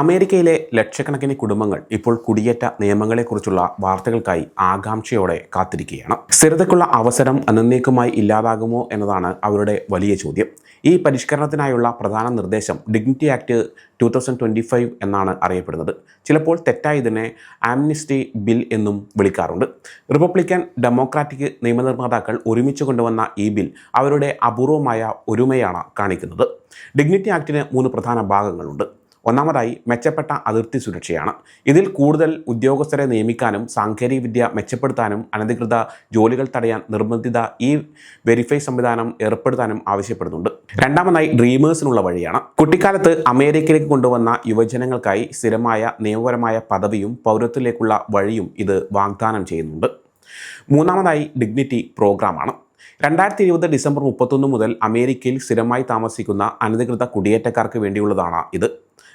അമേരിക്കയിലെ ലക്ഷക്കണക്കിന് കുടുംബങ്ങൾ ഇപ്പോൾ കുടിയേറ്റ നിയമങ്ങളെക്കുറിച്ചുള്ള വാർത്തകൾക്കായി ആകാംക്ഷയോടെ കാത്തിരിക്കുകയാണ്. സ്ഥിരതയ്ക്കുള്ള അവസരം അനന്യേക്കുമായി ഇല്ലാതാകുമോ എന്നതാണ് അവരുടെ വലിയ ചോദ്യം. ഈ പരിഷ്കരണത്തിനായുള്ള പ്രധാന നിർദ്ദേശം dignity act two thousand twenty five എന്നാണ് അറിയപ്പെടുന്നത്. ചിലപ്പോൾ തെറ്റായി ഇതിനെ ആംനിസ്റ്റി ബിൽ എന്നും വിളിക്കാറുണ്ട്. റിപ്പബ്ലിക്കൻ ഡെമോക്രാറ്റിക് നിയമനിർമ്മാതാക്കൾ ഒരുമിച്ച് കൊണ്ടുവന്ന ഈ ബിൽ അവരുടെ അപൂർവമായ ഒരുമയാണ് കാണിക്കുന്നത്. ഡിഗ്നിറ്റി ആക്ടിന് മൂന്ന് പ്രധാന ഭാഗങ്ങളുണ്ട്. ഒന്നാമതായി മെച്ചപ്പെട്ട അതിർത്തി സുരക്ഷയാണ്. ഇതിൽ കൂടുതൽ ഉദ്യോഗസ്ഥരെ നിയമിക്കാനും സാങ്കേതികവിദ്യ മെച്ചപ്പെടുത്താനും അനധികൃത ജോലികൾ തടയാൻ നിർബന്ധിത ഈ വെരിഫൈ സംവിധാനം ഏർപ്പെടുത്താനും ആവശ്യപ്പെടുന്നുണ്ട്. രണ്ടാമതായി ഡ്രീമേഴ്സിനുള്ള വഴിയാണ്. കുട്ടിക്കാലത്ത് അമേരിക്കയിലേക്ക് കൊണ്ടുവന്ന യുവജനങ്ങൾക്കായി സ്ഥിരമായ നിയമപരമായ പദവിയും പൗരത്വത്തിലേക്കുള്ള വഴിയും ഇത് വാഗ്ദാനം ചെയ്യുന്നുണ്ട്. മൂന്നാമതായി ഡിഗ്നിറ്റി പ്രോഗ്രാമാണ് രണ്ടായിരത്തി ഇരുപത് ഡിസംബർ മുപ്പത്തൊന്ന് മുതൽ അമേരിക്കയിൽ സ്ഥിരമായി താമസിക്കുന്ന അനധികൃത കുടിയേറ്റക്കാർക്ക് വേണ്ടിയുള്ളതാണ് ഇത്.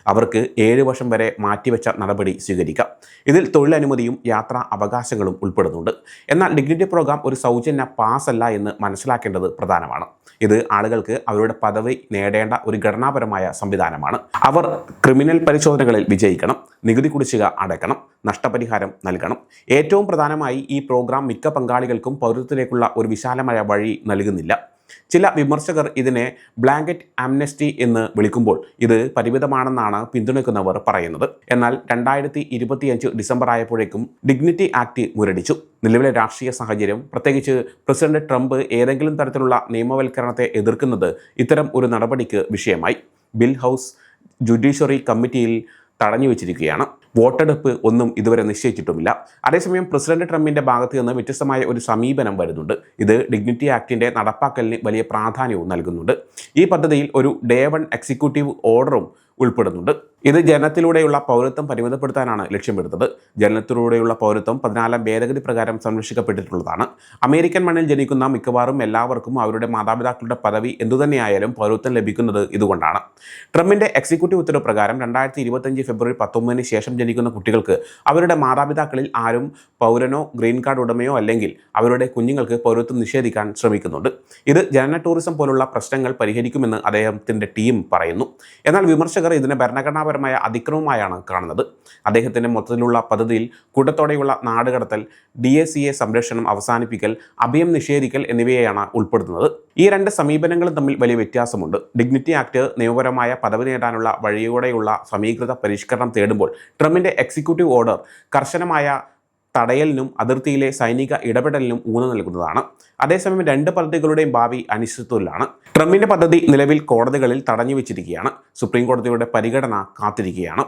അവർക്ക് ഏഴ് വർഷം വരെ മാറ്റിവെച്ച നടപടി സ്വീകരിക്കാം. ഇതിൽ തൊഴിലനുമതിയും യാത്രാ അവകാശങ്ങളും ഉൾപ്പെടുന്നുണ്ട്. എന്നാൽ ഡിഗ്നിറ്റി പ്രോഗ്രാം ഒരു സൗജന്യ പാസ് അല്ല എന്ന് മനസ്സിലാക്കേണ്ടത് പ്രധാനമാണ്. ഇത് ആളുകൾക്ക് അവരുടെ പദവി നേടേണ്ട ഒരു ഘടനാപരമായ സംവിധാനമാണ്. അവർ ക്രിമിനൽ പരിശോധനകളിൽ വിജയിക്കണം നികുതി കുടിശ്ശിക അടയ്ക്കണം നഷ്ടപരിഹാരം നൽകണം. ഏറ്റവും പ്രധാനമായി ഈ പ്രോഗ്രാം മിക്ക പങ്കാളികൾക്കും പൗരത്വത്തിലേക്കുള്ള ഒരു വിശാലമായ വഴി നൽകുന്നില്ല. ചില വിമർശകർ ഇതിനെ ബ്ലാങ്കറ്റ് ആംനസ്റ്റി എന്ന് വിളിക്കുമ്പോൾ ഇത് പരിമിതമാണെന്നാണ് പിന്തുണയ്ക്കുന്നവർ പറയുന്നത്. എന്നാൽ രണ്ടായിരത്തി ഇരുപത്തിയഞ്ച് ഡിസംബർ ആയപ്പോഴേക്കും ഡിഗ്നിറ്റി ആക്ട് മുരടിച്ചു. നിലവിലെ രാഷ്ട്രീയ സാഹചര്യം പ്രത്യേകിച്ച് പ്രസിഡന്റ് ട്രംപ് ഏതെങ്കിലും തരത്തിലുള്ള നിയമവൽക്കരണത്തെ എതിർക്കുന്നത് ഇത്തരം ഒരു നടപടിക്ക് വിഷയമായി. ബിൽ ഹൗസ് ജുഡീഷ്യറി കമ്മിറ്റിയിൽ തടഞ്ഞു വെച്ചിരിക്കുകയാണ് വോട്ടെടുപ്പ് ഒന്നും ഇതുവരെ നിശ്ചയിച്ചിട്ടുമില്ല. അതേസമയം പ്രസിഡന്റ് ട്രംപിന്റെ ഭാഗത്ത് നിന്ന് വ്യത്യസ്തമായ ഒരു സമീപനം വരുന്നുണ്ട്. ഇത് ഡിഗ്നിറ്റി ആക്ടിന്റെ നടപ്പാക്കലിന് വലിയ പ്രാധാന്യവും നൽകുന്നുണ്ട്. ഈ പദ്ധതിയിൽ ഒരു ഡേ വൺ എക്സിക്യൂട്ടീവ് ഓർഡറും ഉൾപ്പെടുന്നുണ്ട്. ഇത് ജനനത്തിലൂടെയുള്ള പൗരത്വം പരിമിതപ്പെടുത്താനാണ് ലക്ഷ്യമിടുന്നത് ജനനത്തിലൂടെയുള്ള പൗരത്വം പതിനാലാം ഭേദഗതി പ്രകാരം സംരക്ഷിക്കപ്പെട്ടിട്ടുള്ളതാണ്. അമേരിക്കൻ മണ്ണിൽ ജനിക്കുന്ന മിക്കവാറും എല്ലാവർക്കും അവരുടെ മാതാപിതാക്കളുടെ പദവി എന്തുതന്നെയായാലും പൗരത്വം ലഭിക്കുന്നത് ഇതുകൊണ്ടാണ്. ട്രംപിന്റെ എക്സിക്യൂട്ടീവ് ഉത്തരവ് പ്രകാരം രണ്ടായിരത്തി ഇരുപത്തഞ്ച് ഫെബ്രുവരി പത്തൊമ്പതിന് ശേഷം ജനിക്കുന്ന കുട്ടികൾക്ക് അവരുടെ മാതാപിതാക്കളിൽ ആരും പൗരനോ ഗ്രീൻ കാർഡ് ഉടമയോ അല്ലെങ്കിൽ അവരുടെ കുഞ്ഞുങ്ങൾക്ക് പൗരത്വം നിഷേധിക്കാൻ ശ്രമിക്കുന്നുണ്ട്. ഇത് ജനന ടൂറിസം പോലുള്ള പ്രശ്നങ്ങൾ പരിഹരിക്കുമെന്ന് അദ്ദേഹത്തിന്റെ ടീം പറയുന്നു. എന്നാൽ വിമർശകർ ഇതിനെ ഭരണഘടനാപരമായ അതിക്രമമായാണ് കാണുന്നത്. അദ്ദേഹത്തിന്റെ മൊത്തത്തിലുള്ള പദ്ധതിയിൽ കൂട്ടത്തോടെയുള്ള നാടുകടത്തൽ ഡി എ സി എ സംരക്ഷണം അവസാനിപ്പിക്കൽ അഭയം നിഷേധിക്കൽ എന്നിവയെയാണ് ഉൾപ്പെടുത്തുന്നത്. ഈ രണ്ട് സമീപനങ്ങളും തമ്മിൽ വലിയ വ്യത്യാസമുണ്ട്. ഡിഗ്നിറ്റി ആക്ട് നിയമപരമായ പദവി നേടാനുള്ള വഴിയോടെയുള്ള സമീകൃത പരിഷ്കരണം തേടുമ്പോൾ ട്രംപിന്റെ എക്സിക്യൂട്ടീവ് ഓർഡർ കർശനമായ തടയലിനും അതിർത്തിയിലെ സൈനിക ഇടപെടലിനും ഊന്നൽ നൽകുന്നതാണ്. അതേസമയം രണ്ട് പദ്ധതികളുടെയും ഭാവി അനിശ്ചിതത്വത്തിലാണ്. ട്രംപിന്റെ പദ്ധതി നിലവിൽ കോടതികളിൽ തടഞ്ഞു വെച്ചിരിക്കുകയാണ് സുപ്രീം കോടതിയുടെ പരിഗണന കാത്തിരിക്കുകയാണ്.